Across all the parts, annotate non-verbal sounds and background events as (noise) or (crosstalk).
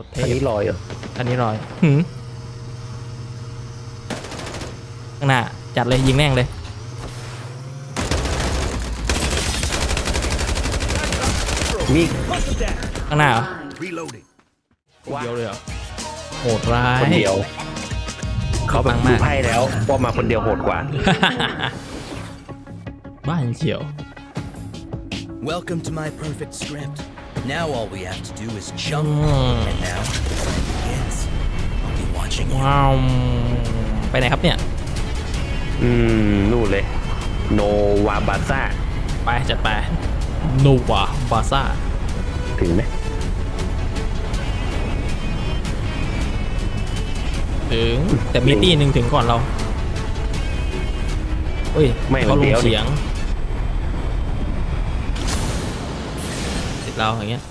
รถเทอันพนี้ลอยเหรออันนี้ลอยหืมข้างหน้าจัดเลยยิงแม่งเลย มีข้างหน้าเหรอ Reloading. คนเดียวเลยเหรอโหดร้าย คนเดียว เขาแบบปังดูมากไพ่แล้วว่ามาคนเดียวโหดกว่า บ้านเฉียว Welcome to my perfect script. Now all we have to do is jump. Mm. And now it begins. I'll be watching you. ว้าวไปไหนครับเนี่ย อืม นู่นเลย โนวาบาซ่า ไปจัดไปโนวาบาซ่าถึงไหมถึงแต่มีตี้หนึ่งถึงก่อนเราเฮ้ยไม่เขาลเดีงยวเสียง เราอย่างเงี้ย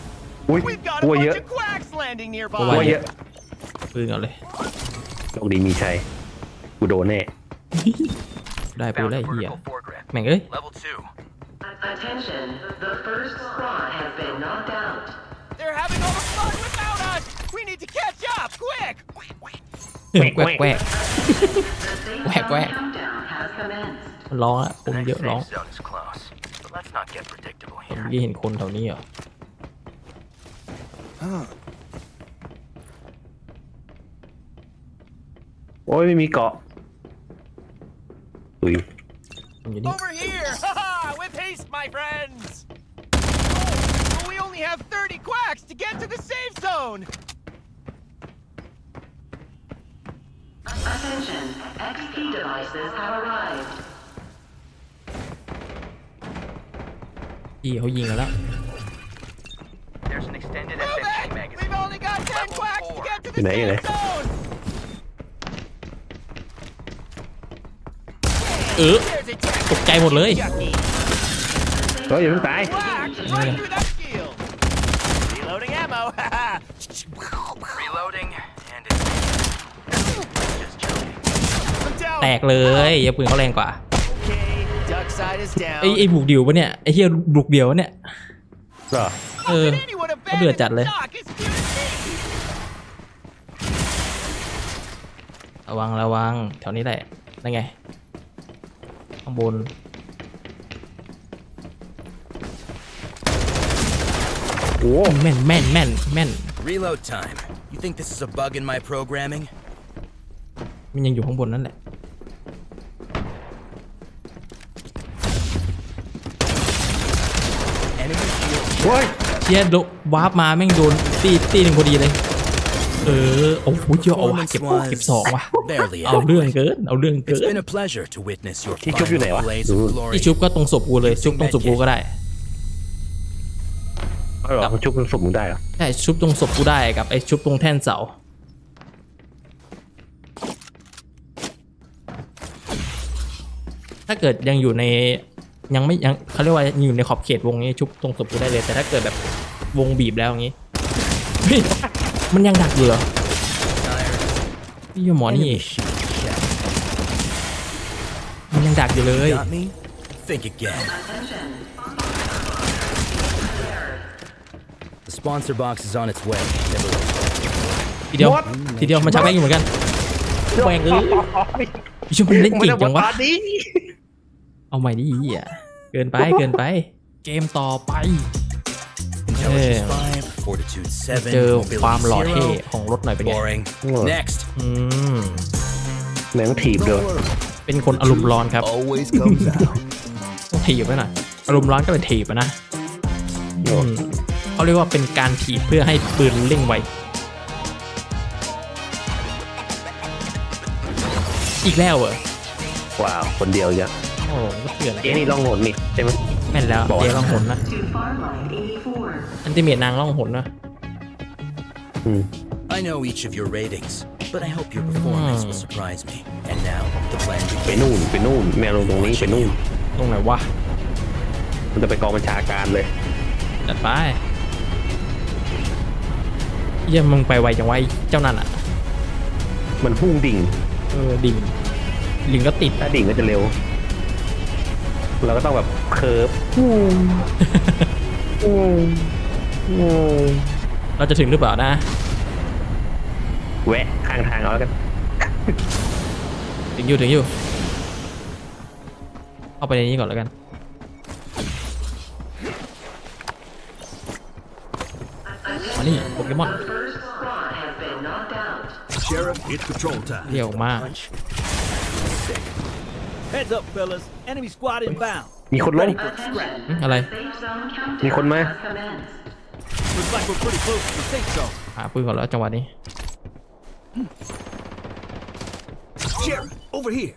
อุ้ย We've got กลั a วเย bunch อะ of quacks landing กลักลัว nearby. เยอะปืนก่อนเลยโชคดีมีชัยกูโดนแน่ได้ปืน Found ได้ a เหี้ย vertical foregrip. แม่งเอ้ย Level two. Attention, the first squad has been knocked out. They're having all the fun without us. We need to catch up, quick. แหวกแหวก The safe Quack, zone quack. countdown has commenced. มันร้องอะคนเยอะร้อง zone is close, but let's not get predictable เมื่อกี้เห็นคนแถวนี้เหรอ โอ้ยไม่มีเกาะอุ้ย มันอยู่นี่ Over here! (laughs) Haha! With haste, my friends! Oh, but we only have 30 quacks to get to the safe zone! Attention, XP devices have arrived. พี่เขายิงกันแล้ว There's an extended FNG magazine. We've only got 10 quacks to get to the Yun na, yun safe zone! เออ There's a jack ตกใจหมดเลย Chucky. เฮ้ยอย่าเพิ่งตาย Quack! Right through that shield! Reloading ammo! haha. Reloading, and it's just joking. I'm down. แตกเลยอย่าปืนเขาแรงกว่า Okay, duck side is down. ไอ้ไอ้บุกเดี่ยวปะเนี่ยไอ้เฮียบุกเดี่ยวปะเนี่ย เหรอเออ Did anyone Có đưa abandon chặt the lên. dock? It's Mutiny! ระวังระวังแถวนี้แหละนั่นไง ข้างบน โอ้แม่นแม่นแม่นแม่น Reload time. You think this is a bug in my programming? มันยังอยู่ข้างบนนั่นแหละ Enemy shield โอ้ย เชียโดวาร์ปมาแม่งโดนตีตีหนึ่งพอดีเลย เออโอ้โหเยอะเอาว่ะ performance เก็บเก็บ was สองว่ะ barely เอาเรื่อง adequate. เกินเอาเรื่องเกิ It's น been a pleasure to witness your Cái chúc như này final à? blaze of Ừ. glory. ที่ชุบก็ตรงศพกูเลยชุบตรงศพกูก็ได้เอาเหรอมันชุบมันสมมึงได้เหรอใช่ชุบตรงศพกูได้กับไอ้ชุบตรงแท่นเสาถ้าเกิดยังอยู่ในยังไม่ยังเขาเรียกว่ายังอยู่ในขอบเขตวงนี้ชุบตรงศพกูได้เลย แต่ถ้าเกิดแบบ วงบีบแล้วอย่างนี้เฮ้ยมันยังดักอยู่เหรอพี่หมอนี่ Enemy shield shattered. มันยังดักอยู่เลย Got me? Think again. Attention. The sponsor box is on its way. Never mind. ทีเดียวทีเดียวมันชักแม่งอยู่เหมือนกันแม่งเอ้ยพี่ชุบมันเล่นเก่งจังวะมันนี้เอาใหม่ดิเหี้ยเกินไปเกินไป เกมต่อไป Intelligence Yeah. 5, Fortitude เจอ 7, ความหล่อ Mobility เท่ 0. ของรถหน่อยเป็นไง Boring. Ủa. Next. อืม แม่งถีบเลยเป็นคนอารมณ์ร้อนครับ always comes out. ต้องถีบไว้หน่อยอารมณ์ร้อนก็เลยถีบอะนะอืมเขาเรียกว่าเป็นการถีบเพื่อให้ปืนเร่งไว อีกแล้วเหรอว้าว คนเดียวยังโอ้โหก็เถื่อนนะ เจ๊นี่ล่องหนนี่ใช่ไหม แม่นแล้วบอกเดี๋ยวล่องหนนะ To Farmline 84. อันติเมตนางล่องหนนะอืม I know each of your ratings, but I hope your performance will Hmm. surprise me. And now, the plan ไป begins. นู่นไปนู่นแมวลงตรงนี้ไปนู่น ตรงไหนวะมันจะไปกองบัญชาการเลย จัดไปเยี่ยมมึงไปไวจังไวะไอ้เจ้านั่นอะมันพุ่งดิ่งเออดิ่งลิงก็ติด ถ้าดิ่งก็จะเร็ว เราก็ต้องแบบเคิร์ฟเราจะถึงหรือเปล่านะ แวะข้างทางเอาแล้วกันถึงอยู่ถึงอยู่ เข้าไปในนี้ก่อนแล้วกัน มานี่โปเกมอน Sheriff, it's patrol time. เรียกออก Heads up, fellas. Enemy squad inbound. มีคนล้ม Attention. อืมอะไร Safe zone countdown Ni con más. has commenced. Looks like we're pretty close to the safe zone. หาปืนก่อนแล้วจังหวะนี้ Sheriff, over here.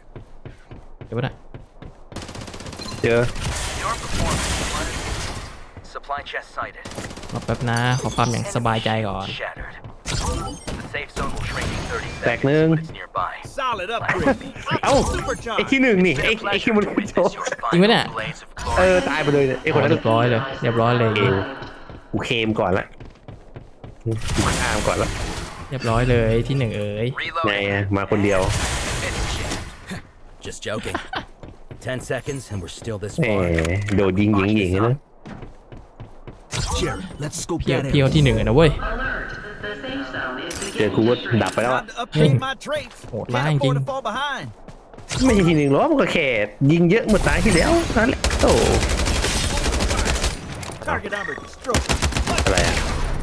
เดี๋ยวไม่ได้เจอ Your performance, Leonard. Supply chest sighted. รอแป๊บนะ ขอความอย่างสบายใจก่อน Shattered. The safe zone will shrink in 30แตก seconds, หนึ่ง but it's nearby. Solid upgrade. เอ้าไอ้ Supercharged. ที่หนึ่งนี่ไอ้ It's been a ไอ้ที่ pleasure มัน to คุณโจ witness your จริงไหมเนี่ย final blaze of เอ glory. อตายไปเลยเนี่ยไอ้คนนั้นเรียบร้อยเลยเรียบร้อยเลยเอวกูเคมก่อนละกูข้ามก่อนละเรียบร้อยเลยที่หนึ่งเอ๋ยไง Reloading. อะมาคนเดียว It's jammed. Just joking. Ten seconds and we're still this แหม far. โดนยิงยิงยิงนะ Sheriff, let's scope เพียว that เพียว area. ที่หนึ่งเลยนะเว้ย Alert. The safe zone is เจอ beginning กู to ว่า shrink. ดับไปแล้วอะ Time to upgrade my traits. Ủa, Can't lái anh afford to Trinh. fall behind. ไม่ใช่ทีหนึ่งหรอกมันก็แค่ยิงเยอะเมื่อตายที่แล้วนั่นแหละโอ้ Target number destroyed. อะไรอะ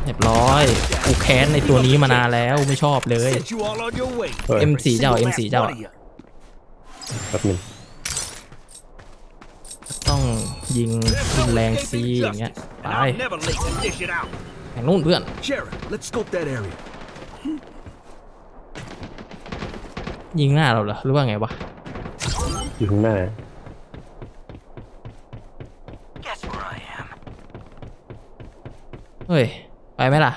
เรียบร้อย กูแค้นในตัวนี้มานานแล้วไม่ชอบเลย Set you all on your way. เฮ้ย M4 เจ้า M4 เจ้า One of you. แป๊บหนึงต้องยิง There's รุน no แรง escaping ซีอย่างเงี้ย justice, ไป and I'm never late to dish it out. แข่งนู่นเพื่อน Sheriff, let's scope that area. ยิงหน้าเราเหรอหรือว่าไงวะอยู่ข้างหน้า Guess where I am. เฮ้ย ไปไหมล่ะ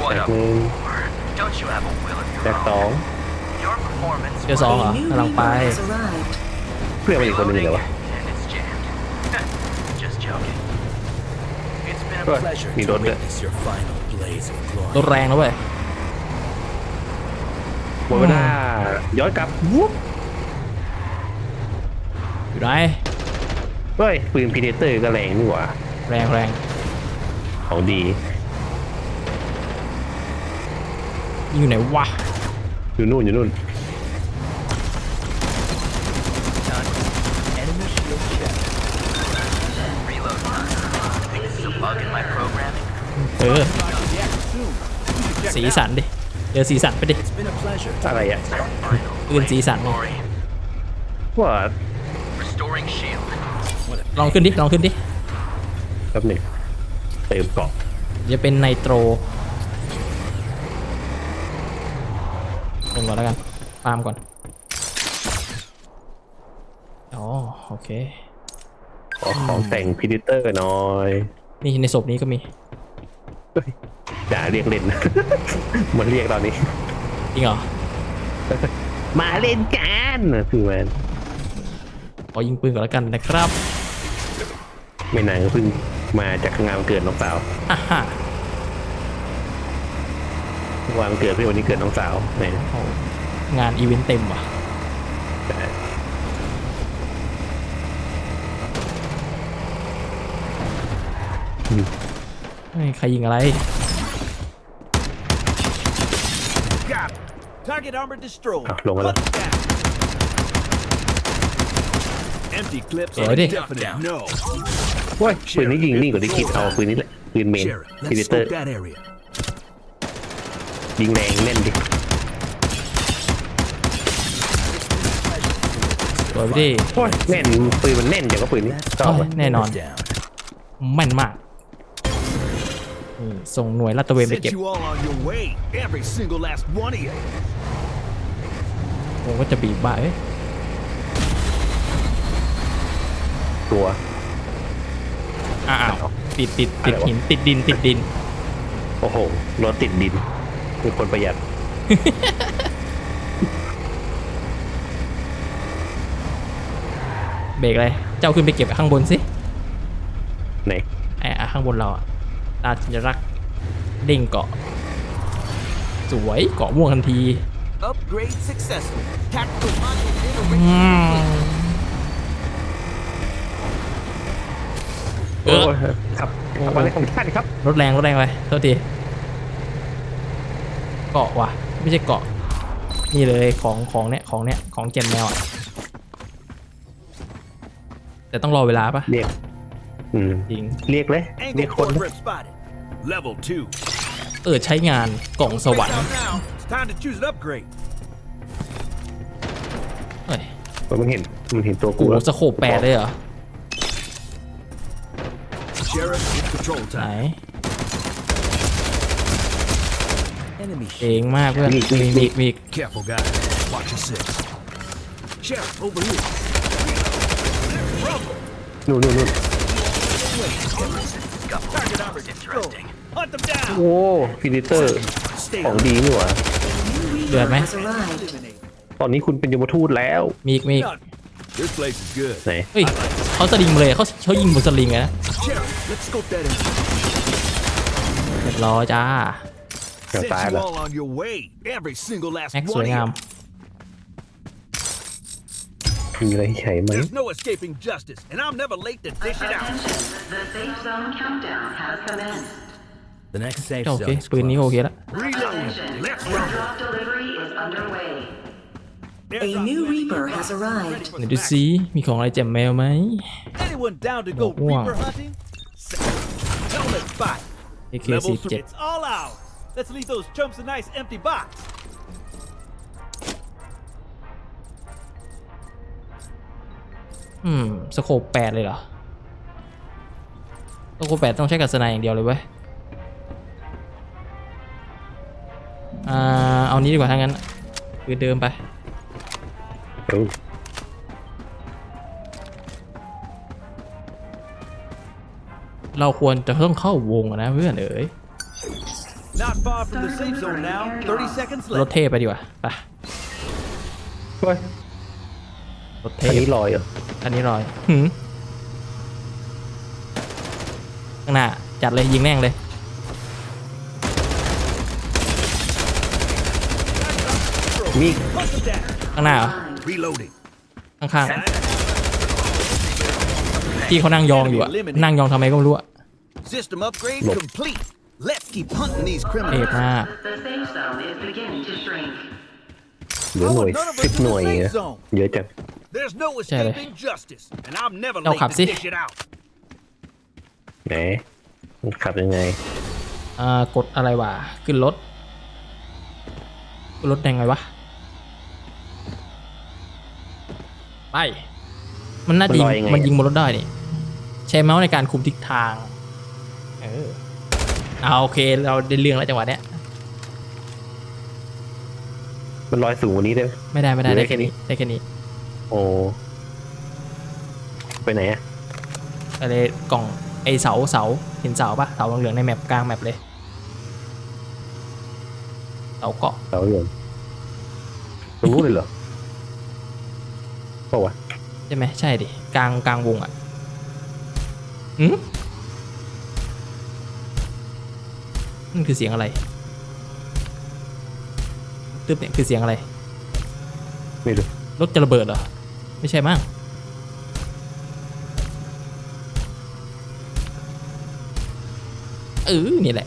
What แตก up? หนึ่ง Don't you have a will of แต your กสอง own? Your performance เจอสองเหรอ A new กำลังไป reaper has arrived. เพื่อนมันอีกคนหนึงเลยวะ and it's jammed. Just joking. It's been a Right. Pleasure Need to on that. witness your final blaze of รถ glory. แรงนะเว้ยหมดเวลาย้อนกลับวุ๊บอยู่ไหนเฮ้ยปืนพีเดเตอร์ก็แรงนี่หว่าแรงแรงของดียิงอยู่ไหนวะอยู่นู่นอยู่นู่น Enemy shield shattered. reload time. Think this is a bug in my programming? เออ สีสันดิเจอสีสันไปดิ It's been a pleasure. อะไรอะ Final ปืนสีสันไง glory. ว่า Restoring shield. ลองขึ้นดิ ลองขึ้นดิแป๊บหนึ่งเติมเกาะจะเป็นไนโตรลงก่อนแล้วกันฟาร์มก่อน อ๋อ โอเค ขอของแต่งพีเดเตอร์หน่อย นี่ในศพนี้ก็มี อย่าเรียกเล่นนะ มันเรียกตอนนี้ จริงเหรอมาเล่นกันคือมันขอยิงปืนก่อนแล้วกันนะครับ ไม่นานก็เพิ่งมาจากงานวันเกิดน้องสาวฮ่าฮ่าวันเกิดเพื่อนวันนี้เกิดน้องสาวแหมโอ้งานอีเวนต์เต็มว่ะเฮ้ย ใครยิงอะไร Got it. Target armor destroyed. Ah, long Put down. Empty clips Yeah, are it a is. definite no. โอ้ยปืนนี้ยิงนิ่งกว่าที่คิดเอาปืนนี้แหละปืนเมน Sheriff, พีเด let's เตอร์ scope that area. ยิงแรงแน่นดิสวยไปดิโอ้ยแน่นปืนมันแน่นอย่างก็ปืนนี้ชอบเฮ้อะยแน่นอน Down. แม่นมากนี่ ส่งหน่วยลาดตระเวนไป Set เก็บ you all on your way. Every single last one of you. ผมก็จะบีบบ่าเอ้ยตัว อ้าวติดติดติดอะไรวะหินติดดินติดดิน โอ้โหรถติดดินเป็นคนประหยัดเบรกเลย เจ้าขึ้นไปเก็บข้างบนสิ ไหนไอ้อะข้างบนเราอะ ตาสัญลักษณ์เด้งเกาะ สวยเกาะม่วงทันที Upgrade successful. Tactical module อื iteration. มเออโอ้ยขับขับอะไรของท่านครับ รถแรงรถแรงไปโทษที เกาะว่ะ ไม่ใช่เกาะ นี่เลยของของเนี้ยของเนี้ยของเกมแมวอะ แต่ต้องรอเวลาปะเรียกอืมจริง เรียกเลย เรีย Angle กคน core grip spotted. Level two. เออใช้งานกล่องสวรรค์ Break out now. It's time to choose an upgrade. เฮ้ยมันเห็นมันเห็นตัวกูกูแล้วสโคปแปดเลยเหรอ Sheriff, it's control ไหน time. Enemy เองมากเพื่อนมีมีมีมี Careful, guys. Watch your six. Sheriff, over here. นู่นนู่นนู่น Target armor destroyed. Hunt them down. โอ้ฟิลิเตอร์ Stay ของ on. ดีนี่หว่า เดือดไหม Has arrived. Eliminate. ตอนนี้คุณเป็นยมทูตแล้ว มีอีกมีอีก Done. This place is good. ไหนเฮ้ยเขาสลิงมาเลยเขาเขายิงบนสลิงเลยนะ Sheriff, let's scope that in. เรียบร้อยจ้าเดี๋ยว Sent ตาย you แล้ว all on your way. Every single last แม็กส one วย of งาม you. มีอะไรให้ใช้ไหม There's no escaping justice, and I'm never late to dish it out. Attention, the safe zone countdown has commenced. The next safe โอเค zone is ปืนนี้โอเค closed. แล้ว Reload. Attention, Let's rumble. airdrop delivery is underway. A Airdrop new ready. Reaper has arrived. เดี๋ยวดูซิมีของอะไรแจ่มแมวไหม Anyone down to go Wow. Reaper hunting? Helmet spot. AK Level 47 three. It's all out. Let's leave those chumps a nice empty box. อืมสโคปแปดเลยเหรอ สโคปแปดต้องใช้กับสไนด์อย่างเดียวเลยเว้ยอ่าเอานี้ดีกว่าถ้างั้น คือเดิมไปเอ้าเราควรจะต้องเข้าวงอะนะเพื่อนเอ๋ย Not far from the safe zone now. 30 seconds รถ left. เท่ไปดีกว่าไปเฮ้ยรถอัเท่นนี้ลอยเหรออันนี้รอยหืม ข้างหน้าจัดเลยยิงแม่งเลยมี Hunt them down. ข้างหน้าเหรอ Reloading. ข้างๆที่เขานั่งยองอยู่อะนั่งยองทำไมก็ไม่รู้อะ System upgrade Look. complete. Let's keep hunting these เท่ criminals. มาก The safe zone is beginning to shrink. เหลือหน่วยสิบหน่วยนะเยอะจัง There's no Charlie. escaping justice, and I'm never Đâu late khắp to gì? dish it out. ไหนมันขับยังไง อ่ากดอะไรวะขึ้นรถขึ้นรถยังไงวะไปมันน่าจะยิงมันลอยยังไง มันยิงบนรถได้นี่ใช้เมาส์ในการคุมทิศทางเออเอาโอเคเราได้เรื่องแล้วจังหวะเนี้ยมันลอยสูงกว่านี้ได้ไหม ไม่ได้ไม่ได้หรือได้ได้แค่แค่นี้นี้ได้แค่นี้โอ้ไปไหนอะอะไรกล่อง ไอเสาเสาเห็นเสาปะเสาเหลืองๆในแมปกลางแมปเลยเสาเกาะเสาเหลืองตรงนู้นเลยเหรอเปล่าวะใช่ไหมใช่ดิกลางกลางวงอะอืมนั่นคือเสียงอะไรตึบเนี่ยคือเสียงอะไรไม่รู้รถจะระเบิดเหรอไม่ใช่มั้ง เออนี่แหละ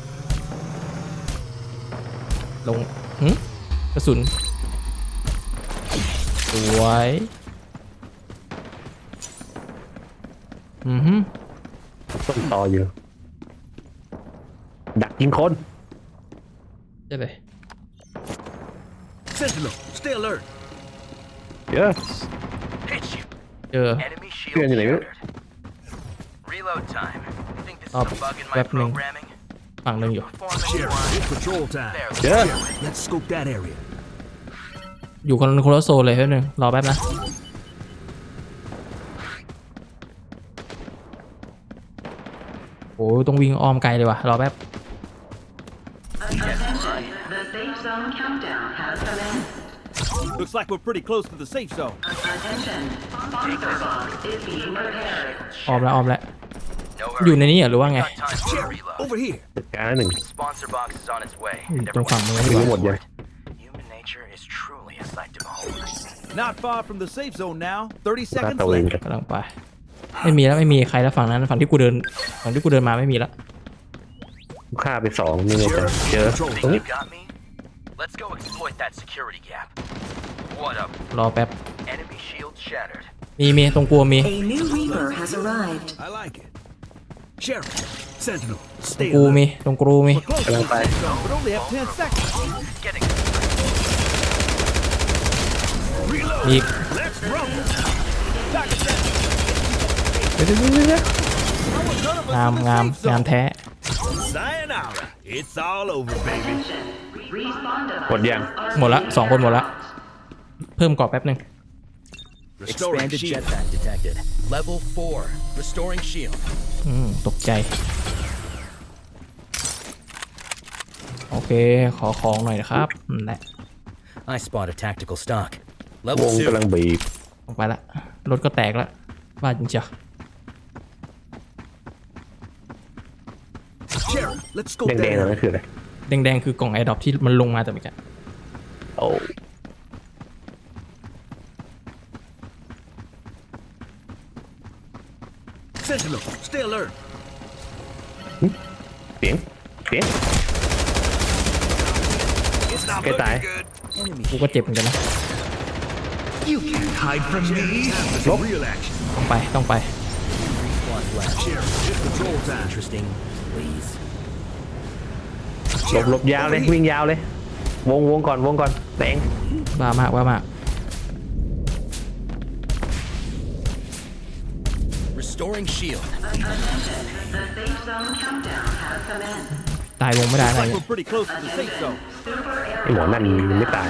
ลงหึกระสุนสวยอือฮึต้นตออยู่ ดักยิงคนได้เลย Sentinel, stay alert. เยอะ Hit you. เจอ Enemy shield Good, anyway. shattered. Reload time. Think this is Up, a bug in my happening. programming? ฝั่งหนึ่งอยู่ Perform as Sheriff, one. it's patrol time. There. Yeah. Sheriff, let's scope that area. อยู่คนคนละโซนเลยแป๊บนึงรอแป๊บนะ โอ้ยต้องวิ่งอ้อมไกลเลยว่ะ รอแป๊บ Attention, the safe zone countdown has commenced. Looks like we're pretty close to the safe zone. Attention, sponsor box is being prepared. อ้อมแล้วอ้อมแล้ว No อยู่ hurry. ในนี้เหรอหรือว่าไง Got time for a Sheriff, reload. over here. จัดการหนึ่ง Sponsor box is on its way. อยู่ and ตรงฝั่ง everyone's นู้นดีกรู้ว่าหมดยัง Human nature is truly a sight to behold. Not far from the safe zone now. 30ลาด seconds ตระเวน left. กันกำลังไป ไม่มีแล้วไม่มีใครแล้วฝั่งนั้นฝั่งที่กูเดินฝั่งที่กูเดินมาไม่มีแล้วฆ่าไปสองนี่เลยจ้ะเจอตรง Think นี้ you got me? Let's go exploit that security gap. What up? รอแป๊บ Enemy shield shattered. มีมีตรงกลัวมี A new Reaper has arrived. I like it. Sheriff, Sentinel, ตรง stay กูมี alert. ตรงกูมี We're close to the safe zone, but only have 10 seconds. Getting อีก Let's rumble. Target down. เดี๋ยวเดี๋ยวเดี๋ยวเดี๋ยว None of us งาม in the งาม safe งาม zone. แท้ Sayonara. It's all over, baby. Attention. Respawn หมดยัง devices are หมดละสองคนหมดละ เพิ่มกรอบแป๊บหนึ่ง Restoring Expanded shield. jetpack detected. Level 4. Restoring shield. อืมตกใจ โอเค ขอของหน่อยนะครับนั่นแหละ I spot a tactical stock. ว Level งกำลัง 2. บีบออกไปละ รถก็แตกละบ้าจริงจ้ะ Sheriff, let's go แดงๆ there. นั่นคืออะไรแดงๆคือกล่องไอดอปที่มันลงมาแต่เมื่อกี้ โอ้ Sentinel, stay alert. เสียงเสียง It's not Cái tài. looking good. กูก็เจ็บเหมือนกันนะ You can't hide from me. This is real action. ต้องไปต้องไป Squad flash. Sheriff, it's patrol time. Interesting. Please. หลบหลบยาวเลยวิ่งยาวเลย วงวงก่อนวงก่อนแดงบ้ามากบ้ามาก Restoring shield. The safe zone countdown has commenced. ตายวงไม่ได้ Looks อะไร like เงี้ we're pretty close to the safe zone. Super ไอหมอนั่นมันไม่ตาย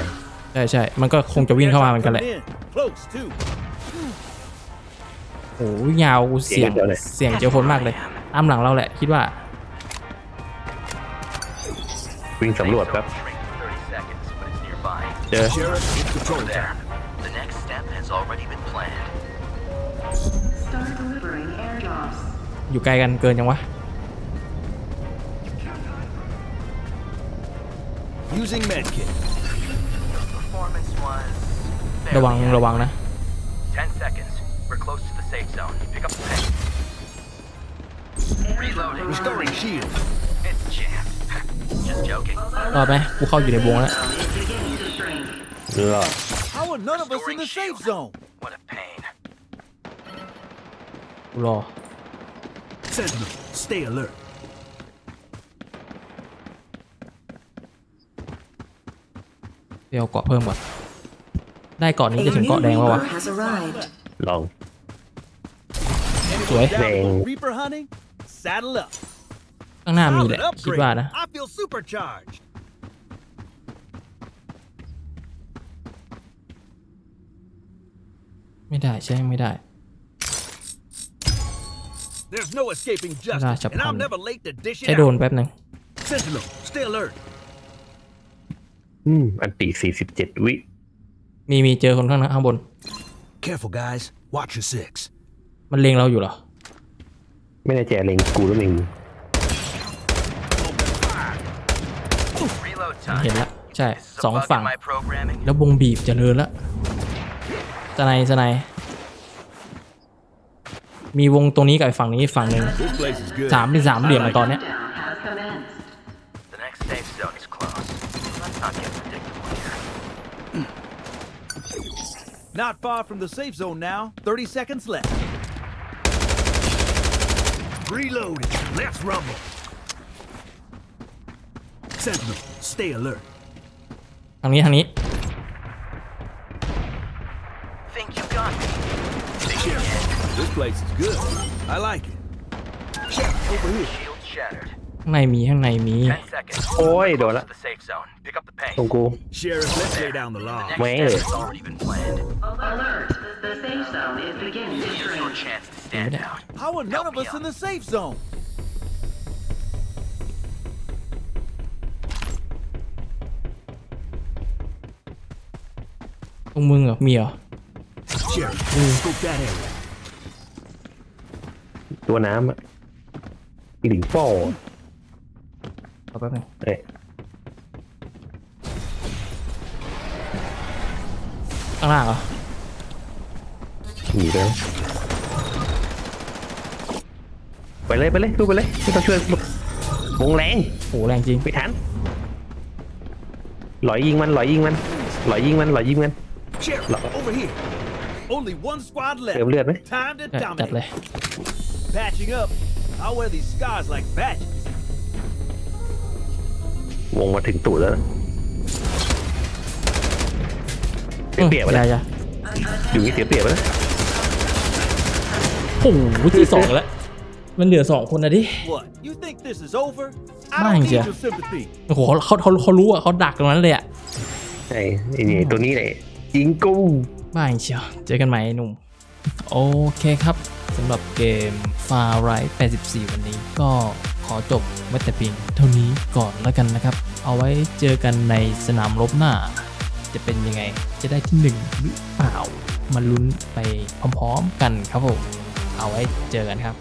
ใช่ใช่มันก็คงจะวิ่งเข้ามาเหมือนกันแหละ Coming in. Close, too. โอ้ยยาวกูเสี่ยงเดี๋ยวเลย เสี่ยงเจอคนมากเลยตามหลังเราแหละ คิดว่า วิ่งสำรวจครับ Shrink for 30 seconds, but it's nearby. เจอ Sheriff, it's patrol There. time. The next step has already been อยู่ไกลกันเกินยังวะ Using medkit. Performance was ระวัง fairly ระวังนะ Ten seconds. We're close to the safe zone. Pick up the pace. Reloading. Restoring shield. It's jammed. Just joking. รอดไหมกูเข้าอยู่ในวงแล้ว Zone is beginning to shrink. รอด How are none of us in the safe zone? What a pain. กูรอ Sentinel, stay alert. เดี๋ยวเอาเกาะเพิ่มก่อนได้เกาะนี้ A จะถึง new เกาะแดงแล้ววะ Reaper has arrived. ลอง Tuổi. Down to Đèn. go Reaper hunting? Saddle up. ข้างหน้ามีแหละ Solid คิดว่านะ I feel supercharged. ไม่ได้ใช่ไม่ได้ There's no escaping Ra justice, chập and I'm hầm. never late to dish ใช้ it โดรน out. แป๊บหนึ่ง Sentinel, stay alert. อืมอันตีสี่สิบเจ็ดวิ มีมีเจอคนข้างหน้าข้างบน Careful, guys. Watch your six. มันเลงเราอยู่เหรอ ไม่แน่ใจเล็งกูหรือเล็ง Reload เห็น time. ละใช่ Is this ส a อง bug ฝั่ง in my programming? แล้ววงบีบเจริญละสไนสไน มีวงตรงนี้กับอีกฝั่งนี้อีกฝั่งหนึ่ง This place is good. สามเป็นสามเหลี่ยมอะตอนเนี้ย Countdown has commenced. The next safe zone is close. Let's not get predictable here. Not far from the safe zone now. 30 seconds left. Reloading. Let's rumble. Sentinel, stay alert. ทางนี้ทางนี้ This place is good. I like it. Sheriff, over here. Shield shattered. ข้างในมีข้างในมี Ten seconds. โอ้ย We're โดน close ละ to the safe zone. Pick up the pace. ตรงกู Sheriff, let's lay down the law. Next Man. step has already been planned. Alert. The safe zone is beginning to Here's your shrink. chance to stand out. How are none of us in the safe zone? ตรงมึงเหรอ มีเหรอ Sheriff, scope that area. ตัวน้ำอะหลิงป่อรอแป๊บหนึงเอ้ยข้างล่างเหรอหนีเลยไปเลยไปเลยสู้ไปเลยไม่ต้องช่วยหรอกวงแรงโอ้แรงจริงไม่ทันหลอยยิงมันหลอยยิงมันหลอยยิงมันหลอยยิงมัน Sheriff, over here. Only one squad เติม left. เลือดไหม Time to จัดเลย dominate. Patching up. I'll wear these scars like badges. วงมาถึงตูดแล้วนะเสียเปรียบไปอแล้วย่าอย่าอยู่นี่เสียเปรียบไปแล้วโอ้โหที่สองแล้ว มันเหลือสองคนนะดิ What? You think this is over? I Mang don't need chưa? your sympathy. โอ้โหเขาเขาเขารู้อะเขาดักตรงนั้นเลยอะไอ้ไอ้นี่ตัวนี้เลยยิงกุ้งบ้าจริงเชียวเจอกันใหม่ไอ้หนุ่ม โอเคครับสำหรับเกม Far Right 84 วันนี้ก็ขอจบไว้แต่เพียงเท่านี้ก่อนแล้วกันนะครับ เอาไว้เจอกันในสนามรบหน้า จะเป็นยังไง จะได้ที่หนึ่งหรือเปล่า มาลุ้นไปพร้อมๆกันครับผม เอาไว้เจอกันครับ